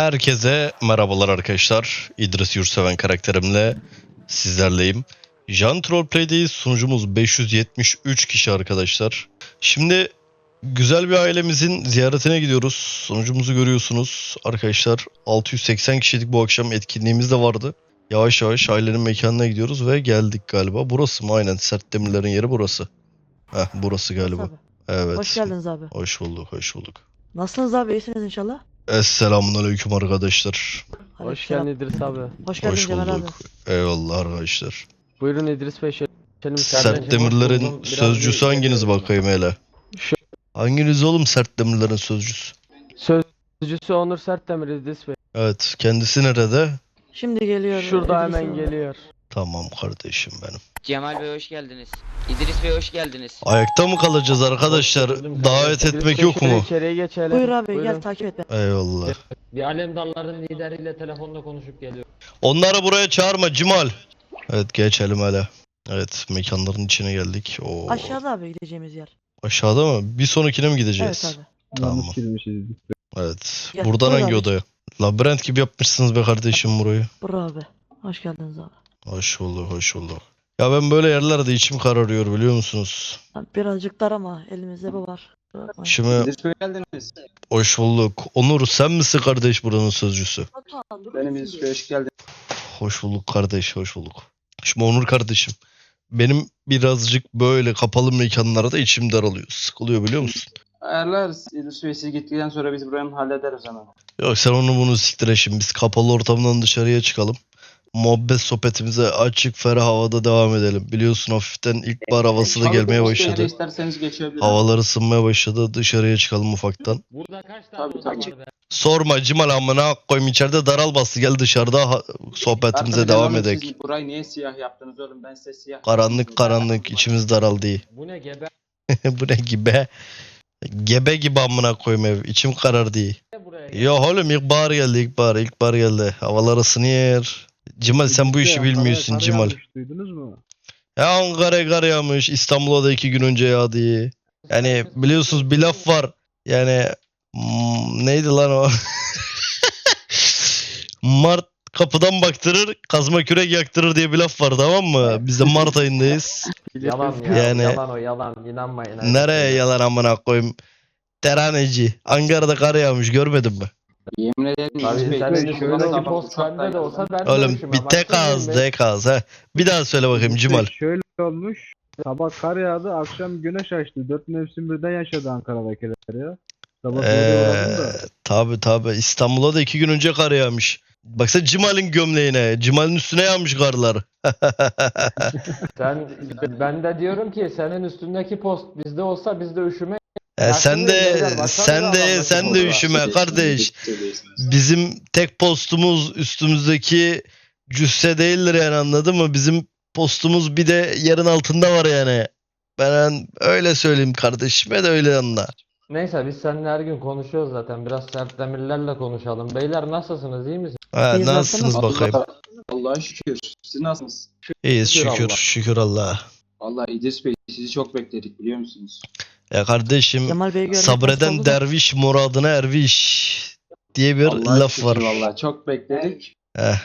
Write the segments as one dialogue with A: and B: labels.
A: Herkese merhabalar arkadaşlar. İdris Yurtseven karakterimle sizlerleyim. Jan Trollplay'deyiz. Sunucumuz 573 kişi arkadaşlar. Şimdi güzel bir ailemizin ziyaretine gidiyoruz. Sunucumuzu görüyorsunuz arkadaşlar. 680 kişilik bu akşam etkinliğimiz de vardı. Yavaş yavaş ailenin mekanına gidiyoruz ve geldik galiba. Burası mı? Aynen sert demirlerin yeri burası. Heh burası galiba.
B: Abi.
A: Evet.
B: Hoş geldiniz abi.
A: Hoş bulduk, hoş bulduk.
B: Nasılsınız abi? İyisiniz inşallah.
A: Esselamun aleyküm arkadaşlar.
C: Hoş geldin İdris abi.
B: Hoş geldin
A: Hoş
B: Cemal abi.
A: bulduk. Eyvallah arkadaşlar.
C: Buyurun İdris Bey. Şöyle
A: Sert demirlerin sözcüsü hanginiz bakayım hele?
C: Şu-
A: Hanginiz oğlum sert demirlerin sözcüsü?
C: Sözcüsü Onur Sertdemir İdris Bey.
A: Evet kendisi nerede?
B: Şimdi geliyor.
C: Şurada
B: İdris
C: hemen
B: abi.
C: geliyor.
A: Tamam kardeşim benim.
D: Cemal Bey hoş geldiniz. İdris Bey hoş geldiniz.
A: Ayakta mı kalacağız arkadaşlar? Davet etmek yok mu?
C: İçeriye geçelim.
B: Buyur abi
C: Buyurun.
B: gel takip et beni.
A: Eyvallah.
E: Bir alem dalların lideriyle telefonda konuşup geliyor.
A: Onları buraya çağırma Cimal. Evet geçelim hele. Evet mekanların içine geldik. Oo.
B: Aşağıda abi gideceğimiz yer.
A: Aşağıda mı? Bir sonrakine mi gideceğiz?
B: Evet abi.
A: Tamam. Evet.
B: Gel,
A: Buradan
B: buyur
A: hangi
B: abi.
A: odaya? Labirent gibi yapmışsınız be kardeşim burayı.
B: Bur abi. Hoş geldiniz abi.
A: Hoş bulduk, hoş bulduk. Ya ben böyle yerlerde içim kararıyor biliyor musunuz?
B: Birazcık dar ama elimizde bu var. Kusura bakmayın.
A: Şimdi
F: geldiniz.
A: hoş bulduk. Onur sen misin kardeş buranın sözcüsü?
F: Benim hoş geldin.
A: Hoş bulduk kardeş, hoş bulduk. Şimdi Onur kardeşim. Benim birazcık böyle kapalı mekanlarda içim daralıyor. Sıkılıyor biliyor musun?
F: Ayarlarız. İdris Bey siz gittikten sonra biz buranın hallederiz hemen.
A: Yok sen onu bunu siktire şimdi. Biz kapalı ortamdan dışarıya çıkalım. Muhabbet sohbetimize açık ferah havada devam edelim. Biliyorsun hafiften ilkbahar havası da gelmeye başladı.
F: isterseniz geçebilirim.
A: Havalar ısınmaya başladı. Dışarıya çıkalım ufaktan.
E: Burada kaç tane
F: Tabii, tabii.
E: var be?
A: Sorma Cimal amına koyayım içeride daral bastı. Gel dışarıda ha- sohbetimize devam edelim.
F: Siz burayı niye siyah yaptınız oğlum? Ben size siyah
A: Karanlık karanlık içimiz daraldı.
E: Bu ne gebe
A: Bu ne gibi? Gebe gibi amına koyayım ev. İçim karardı.
E: buraya gel.
A: Ya oğlum ilkbahar geldi ilkbahar. İlkbahar geldi. Havalar ısınıyor. Cimal sen bu işi bilmiyorsun Cimal.
F: Duydunuz mu?
A: Ya Ankara kar yağmış. İstanbul'a da iki gün önce yağdı. Yani biliyorsunuz bir laf var. Yani hmm, neydi lan o? Mart kapıdan baktırır, kazma kürek yaktırır diye bir laf var tamam mı? Biz de Mart ayındayız.
C: Yalan ya.
A: Yani-
C: Yalan o yalan. İnanmayın.
A: Nereye yalan amına koyayım? Teraneci. Ankara'da kar yağmış görmedin mi?
F: Yemin ederim
C: Abi post bende de olsa ben de
A: Oğlum bir tek ağız, tek ağız ha. Bir daha söyle bakayım Cimal.
G: Şöyle olmuş. Sabah kar yağdı, akşam güneş açtı. Dört mevsim birden yaşadı Ankara'dakiler ya. Sabah ee... da.
A: tabi tabi İstanbul'a da iki gün önce kar yağmış. Baksana Cimal'in gömleğine. Cimal'in üstüne yağmış karlar.
C: Sen, ben de diyorum ki senin üstündeki post bizde olsa biz de üşüme.
A: E,
C: Ya
A: sen de sen de sen de üşüme kardeş. Bizim tek postumuz üstümüzdeki cüsse değildir yani anladın mı? Bizim postumuz bir de yerin altında var yani. Ben öyle söyleyeyim kardeşime de öyle anla.
C: Neyse biz seninle her gün konuşuyoruz zaten. Biraz sert demirlerle konuşalım. Beyler nasılsınız? iyi misiniz?
A: Ha,
B: İyi
A: nasılsınız bakayım?
F: Allah- Allah'a şükür. Siz nasılsınız?
A: İyiyiz
C: Şükür
A: şükür
C: Allah.
A: şükür Allah'a.
F: Vallahi İdris Bey sizi çok bekledik biliyor musunuz?
A: Ya kardeşim
B: görmek nasıl
A: sabreden
B: oldu?
A: derviş muradına erviş diye bir
F: Allah'a
A: laf
F: şükür
A: var.
F: Vallahi çok bekledik.
A: Heh.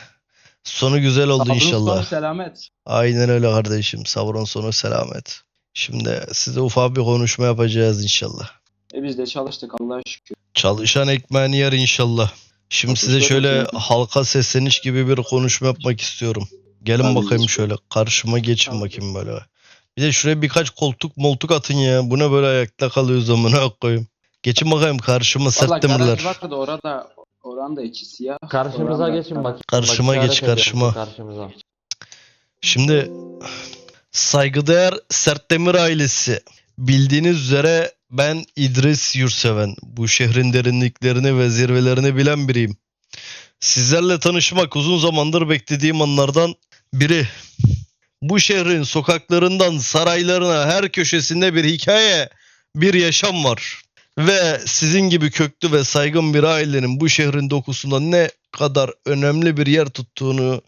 A: Sonu güzel oldu
F: Sabrınız
A: inşallah.
F: sonu selamet.
A: Aynen öyle kardeşim. Sabrın sonu selamet. Şimdi size ufak bir konuşma yapacağız inşallah.
F: E biz de çalıştık Allah'a şükür.
A: Çalışan ekmeğini yer inşallah. Şimdi size
F: şöyle
A: halka sesleniş gibi bir konuşma yapmak istiyorum. Gelin
F: Tabii,
A: bakayım şöyle. Karşıma geçin
F: Tabii.
A: bakayım böyle. Bir de şuraya birkaç koltuk moltuk atın ya. Bu ne böyle ayakta kalıyoruz amına koyayım. Geçin bakayım karşıma
F: Vallahi
A: sert demirler.
F: garaj vardı orada oran da içi siyah.
C: Karşımıza
F: Oran da-
C: geçin bak.
A: Karşıma
C: Bak,
A: geç,
C: işaret ediyorum
A: karşıma.
C: Karşımıza.
A: Şimdi saygıdeğer Sertdemir ailesi. Bildiğiniz üzere ben İdris Yurtseven. Bu şehrin derinliklerini ve zirvelerini bilen biriyim. Sizlerle tanışmak uzun zamandır beklediğim anlardan biri. Bu şehrin sokaklarından saraylarına her köşesinde bir hikaye, bir yaşam var. Ve sizin gibi köklü ve saygın bir ailenin bu şehrin dokusunda ne kadar önemli bir yer tuttuğunu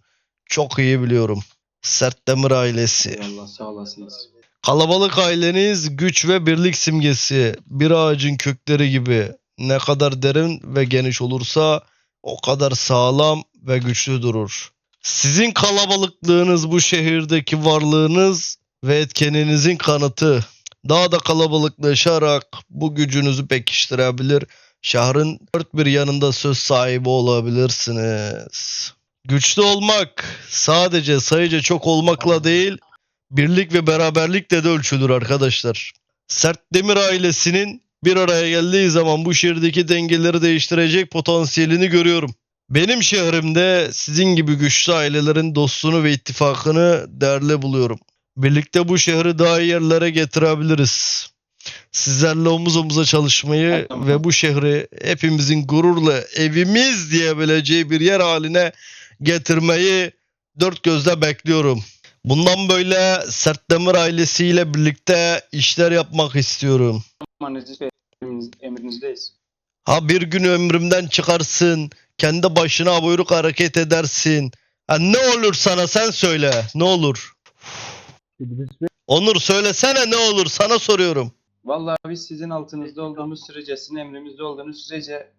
A: çok iyi biliyorum. Sertdemir ailesi.
F: Eyvallah sağ olasınız.
A: Kalabalık aileniz güç ve birlik simgesi. Bir ağacın kökleri gibi. Ne kadar derin ve geniş olursa o kadar sağlam ve güçlü durur. Sizin kalabalıklığınız bu şehirdeki varlığınız ve etkeninizin kanıtı. Daha da kalabalıklaşarak bu gücünüzü pekiştirebilir. Şehrin dört bir yanında söz sahibi olabilirsiniz. Güçlü olmak sadece sayıca çok olmakla değil, birlik ve beraberlikle de ölçülür arkadaşlar. Sert Demir ailesinin bir araya geldiği zaman bu şehirdeki dengeleri değiştirecek potansiyelini görüyorum. Benim şehrimde sizin gibi güçlü ailelerin dostluğunu ve ittifakını değerli buluyorum. Birlikte bu şehri daha iyi yerlere getirebiliriz. Sizlerle omuz omuza çalışmayı
F: Tamam.
A: ve bu şehri hepimizin gururla evimiz diyebileceği bir yer haline getirmeyi dört gözle bekliyorum. Bundan böyle Sertdemir ailesiyle birlikte işler yapmak istiyorum.
F: Bey emriniz- emrinizdeyiz.
A: Ha bir gün ömrümden çıkarsın, kendi başına buyruk hareket edersin. Ha ne olur sana sen söyle, ne olur.
G: İdris Bey
A: Onur söylesene ne olur sana soruyorum.
F: Vallahi biz sizin altınızda olduğumuz sürece, sizin emrimizde olduğunuz sürece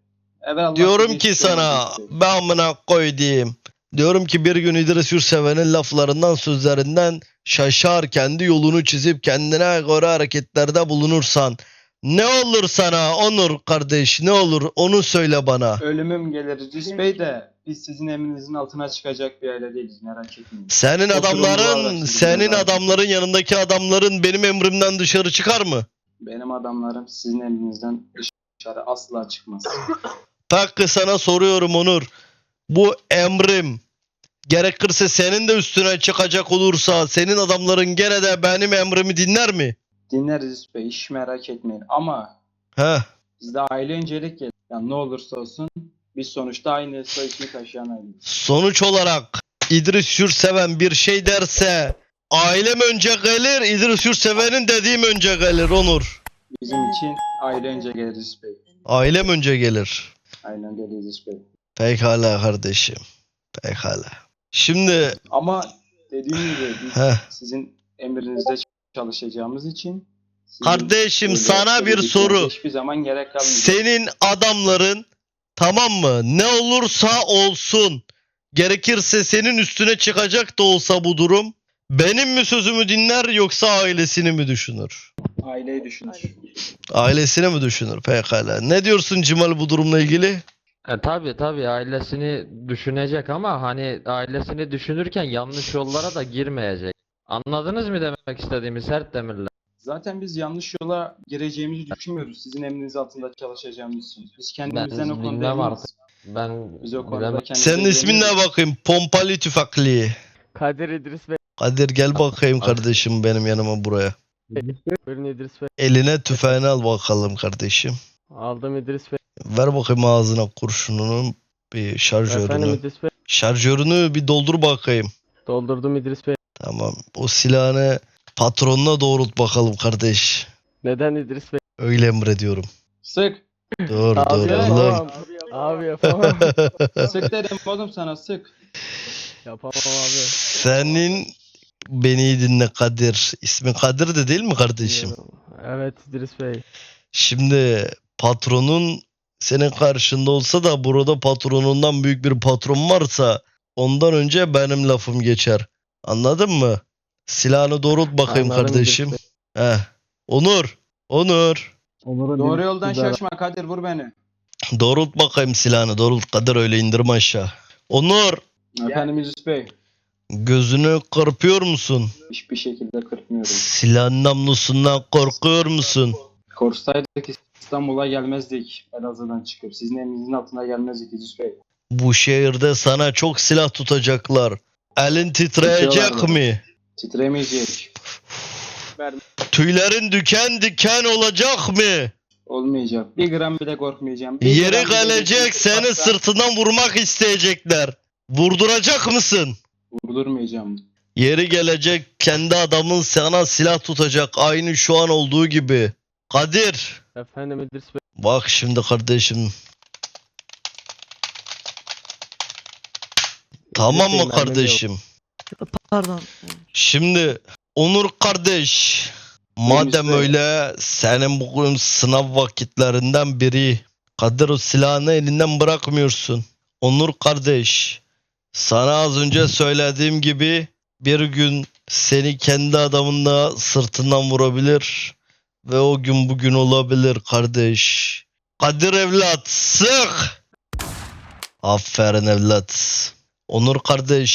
F: evvelallah
A: Diyorum ki
F: değişiklik
A: sana ben amına koy diyeyim. Diyorum ki bir gün İdris Yurseven'in laflarından sözlerinden şaşar kendi yolunu çizip kendine göre hareketlerde bulunursan ne olur sana Onur kardeş ne olur onu söyle bana.
F: Ölümüm gelir İdris Bey de biz sizin emrinizin altına çıkacak bir aile değiliz merak etmeyin.
A: Senin
F: Oturun
A: adamların senin
F: buralar.
A: adamların yanındaki adamların benim emrimden dışarı çıkar mı?
F: Benim adamlarım sizin emrinizden dışarı asla çıkmaz.
A: Peki sana soruyorum Onur. Bu emrim gerekirse senin de üstüne çıkacak olursa senin adamların gene de benim emrimi dinler mi?
F: Dinleriz Bey hiç merak etmeyin ama
A: He.
F: bizde aile öncelik gelir. Yani ne olursa olsun biz sonuçta aynı soy ismi taşıyan aileyiz.
A: Sonuç olarak İdris Yurtseven bir şey derse ailem önce gelir, İdris Yurtseven'in dediğim önce gelir Onur.
F: Bizim için aile önce gelir İdris Bey.
A: Ailem önce gelir.
F: Aynen öyle İdris Bey.
A: Pekala kardeşim. Pekala. Şimdi
F: Ama dediğim gibi biz
A: heh.
F: sizin emrinizde çalışacağımız için sizin
A: Kardeşim sana bir soru.
F: Hiçbir zaman gerek kalmayacak.
A: Senin adamların tamam mı? Ne olursa olsun. Gerekirse senin üstüne çıkacak da olsa bu durum. Benim mi sözümü dinler yoksa ailesini mi düşünür?
F: Aileyi düşünür.
A: Ailesine mi düşünür? Pekala. Ne diyorsun Cimal bu durumla ilgili?
C: E, tabii tabii ailesini düşünecek ama hani ailesini düşünürken yanlış yollara da girmeyecek. Anladınız mı demek istediğimi sert demirler?
F: Zaten biz yanlış yola gireceğimizi düşünmüyoruz. Sizin emriniz altında çalışacağımız için. Biz kendimizden o konuda
C: bilmem
F: eminiz.
C: artık. Ben
F: Biz o konuda
A: Senin ismin ne bakayım? Pompalı tüfekli.
H: Kadir İdris Bey.
A: Kadir gel bakayım kardeşim benim yanıma buraya.
H: Buyurun İdris Bey.
A: Eline tüfeğini al bakalım kardeşim.
H: Aldım İdris Bey.
A: Ver bakayım ağzına kurşununu bir
H: Efendim
A: şarjörünü.
H: İdris Bey.
A: Şarjörünü bir doldur bakayım.
H: Doldurdum İdris Bey.
A: Tamam. O silahını patronuna doğrult bakalım kardeş.
H: Neden İdris Bey?
A: Öyle emrediyorum.
F: Sık.
A: Dur
H: Abi
A: dur oğlum.
H: yapamam. Abi yapamam.
F: Sık dedim oğlum sana sık.
H: yapamam abi.
A: Senin beni iyi dinle Kadir. İsmin Kadir de değil mi kardeşim?
H: Evet İdris Bey.
A: Şimdi patronun senin karşında olsa da burada patronundan büyük bir patron varsa ondan önce benim lafım geçer. Anladın mı? Silahını doğrult bakayım
H: Anladım
A: kardeşim.
H: İdris
A: Heh. Onur. Onur.
G: Onur'un
F: Doğru yoldan şaşma Kadir vur beni.
A: Doğrult bakayım silahını. Doğrult Kadir öyle indirme aşağı. Onur.
F: Efendim İdris Bey.
A: Gözünü kırpıyor musun?
F: Hiçbir şekilde kırpmıyorum.
A: Silahın namlusundan korkuyor musun?
F: Korksaydık İstanbul'a gelmezdik. Elazığ'dan çıkıp. Sizin elinizin altına gelmezdik İdris Bey.
A: Bu şehirde sana çok silah tutacaklar. Elin titreyecek mi?
F: Titremeyecek.
A: Tüylerin diken diken olacak mı?
F: Olmayacak. Bir gram bile korkmayacağım. Bir
A: Yeri
F: gram bile
A: gelecek seni
F: Hatta
A: sırtından vurmak isteyecekler. Vurduracak mısın?
F: Vurdurmayacağım.
A: Yeri gelecek kendi adamın sana silah tutacak aynı şu an olduğu gibi. Kadir.
H: Efendim İdris Bey.
A: Bak şimdi kardeşim. Tamam mı kardeşim?
B: Pardon.
A: Şimdi Onur kardeş. Madem
F: Bey.
A: öyle senin bugün sınav vakitlerinden biri. Kadir o silahını elinden bırakmıyorsun. Onur kardeş, sana az önce söylediğim gibi bir gün seni kendi adamınla sırtından vurabilir ve o gün bugün olabilir kardeş. Kadir evlat sık. Aferin evlat. Onur kardeş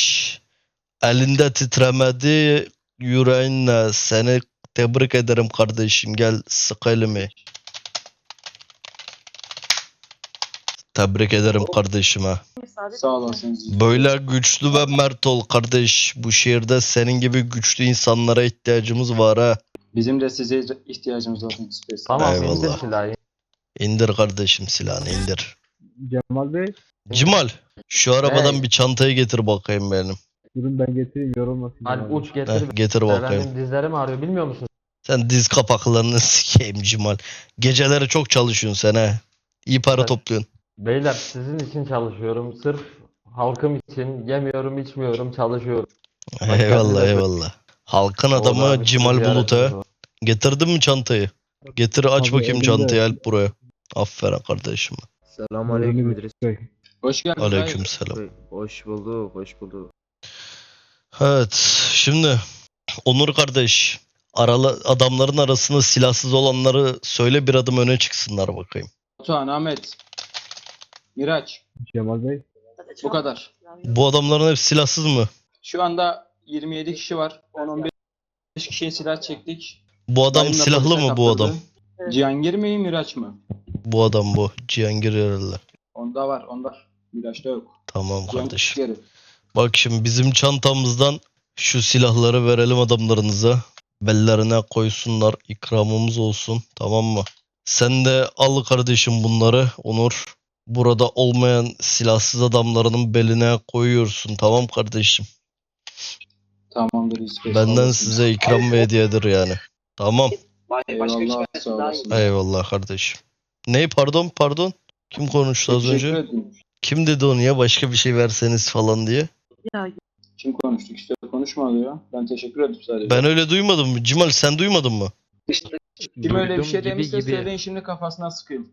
A: elinde titremedi yüreğinle seni tebrik ederim kardeşim gel sık elimi. Tebrik ederim kardeşime.
F: Sağ olasınız.
A: Böyle güçlü ve mert ol kardeş. Bu şehirde senin gibi güçlü insanlara ihtiyacımız var ha.
F: Bizim de size ihtiyacımız var.
C: Tamam
A: Eyvallah.
C: indir silahı.
A: İndir kardeşim silahını indir.
G: Cemal Bey
A: Cimal şu arabadan
C: Hey.
A: bir çantayı getir bakayım benim.
G: durun ben getireyim yorulmasın.
C: Hadi
G: Cemal Bey.
C: uç getir.
A: Heh, getir bakayım.
C: Benim dizlerim ağrıyor bilmiyor musun?
A: Sen diz kapaklarını sikeyim Cimal. Geceleri çok çalışıyorsun sen ha. İyi para
C: Evet.
A: topluyorsun.
C: Beyler sizin için çalışıyorum. Sırf halkım için yemiyorum, içmiyorum, çalışıyorum. Bak
A: Eyvallah
C: kendine-
A: eyvallah. Halkın adamı
C: Orada bir
A: Cimal. Getirdin mi çantayı? Getir aç
G: Abi,
A: bakayım
G: elimde.
A: çantayı al buraya. Aferin kardeşim.
I: Selamünaleyküm
G: Buyurun
I: İdris
G: Bey.
F: Hoş geldin.
A: Aleyküm selam.
I: Hoş bulduk, hoş bulduk.
A: Evet şimdi Onur kardeş aralı adamların arasında silahsız olanları söyle bir adım öne çıksınlar bakayım.
F: Batuhan, Ahmet. Miraç.
G: Cemal Bey.
F: Bu kadar.
A: Bu adamların hepsi silahsız mı?
F: Şu anda 27 kişi var. 10-15 kişiye silah çektik.
A: Bu adam
F: Dayımla
A: silahlı mı bu adam?
F: Cihangir mi Miraç mı?
A: Bu adam bu. Cihangir herhalde.
F: Onda var, onda. Miraç'ta yok.
A: Tamam
F: Cihangir
A: kardeşim.
F: geri.
A: Bak şimdi bizim çantamızdan şu silahları verelim adamlarınıza. Bellerine koysunlar. ikramımız olsun. Tamam mı? Sen de al kardeşim bunları Onur. Burada olmayan silahsız adamlarının beline koyuyorsun. Tamam kardeşim.
F: Tamamdır sağ
A: Benden size ikram ve hediyedir yani. Tamam.
F: Eyvallah, sağ olasın.
A: Eyvallah kardeşim. Ney pardon pardon? Kim konuştu az
F: Teşekkür
A: önce?
F: ederim.
A: Kim dedi onu ya başka bir şey verseniz falan diye?
B: Ya
F: Kim konuştuk? İşte konuşmadı ya. Ben teşekkür ederim sadece.
A: Ben öyle duymadım. Cimal sen duymadın mı?
F: Kim öyle bir
C: Duydum
F: şey
C: gibi
F: demişse
C: gibi.
F: söyleyin şimdi kafasına sıkayım.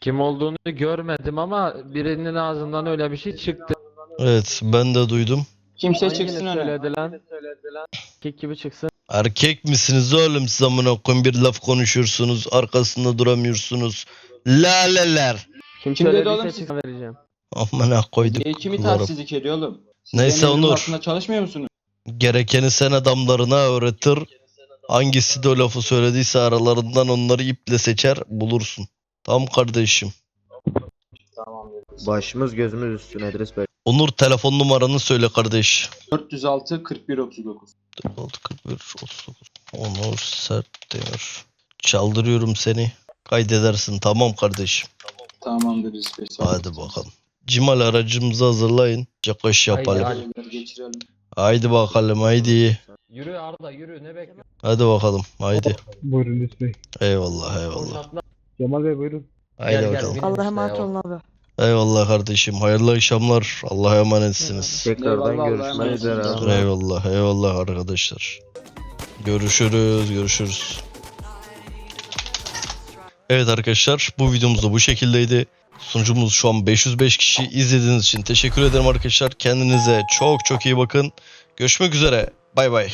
C: Kim olduğunu görmedim ama birinin ağzından öyle bir şey çıktı.
A: Evet ben de duydum.
F: Kimse çıksın öne.
H: söyledi lan? Kek gibi çıksın.
A: Erkek misiniz oğlum siz amına koyayım bir laf konuşuyorsunuz arkasında duramıyorsunuz. Laleler.
H: Kim,
F: Kim dedi oğlum siz-
H: vereceğim.
A: Amına koyduk
F: Niye kimi
A: kullarım.
F: tatsizlik ediyor oğlum?
A: Neyse
F: evimin
A: Onur.
F: altında çalışmıyor musunuz?
A: Gerekeni sen adamlarına öğretir. Hangisi de o lafı söylediyse aralarından onları iple seçer bulursun. Tamam kardeşim.
F: Tamamdır.
I: Başımız gözümüz üstüne İdris Bey.
A: Onur telefon numaranı söyle kardeş.
F: 406 41 39.
A: 41 39. Onur Sertdemir. Çaldırıyorum seni. Kaydedersin tamam kardeşim.
F: Tamamdır sağ
A: Hadi bakalım. Cimal aracımızı hazırlayın. Çakış yapalım.
C: Haydi,
F: geçirelim.
A: Haydi bakalım haydi.
C: Yürü Arda yürü ne bekliyorsun?
A: Hadi bakalım haydi.
G: Buyurun Bey.
A: Eyvallah eyvallah.
G: Cemal Bey buyurun.
A: Haydi bakalım.
B: Allah'a emanet olun abi.
A: Eyvallah kardeşim. Hayırlı akşamlar. Allah'a emanetsiniz.
I: Tekrardan
F: Eyvallah,
I: görüşmek
F: Allah'a
I: üzere.
F: emanet olun.
I: abi.
A: Eyvallah eyvallah arkadaşlar. Görüşürüz görüşürüz. Evet arkadaşlar bu videomuz da bu şekildeydi. Sunucumuz şu an 505 kişi. izlediğiniz için teşekkür ederim arkadaşlar. Kendinize çok çok iyi bakın. Görüşmek üzere. Bay bay.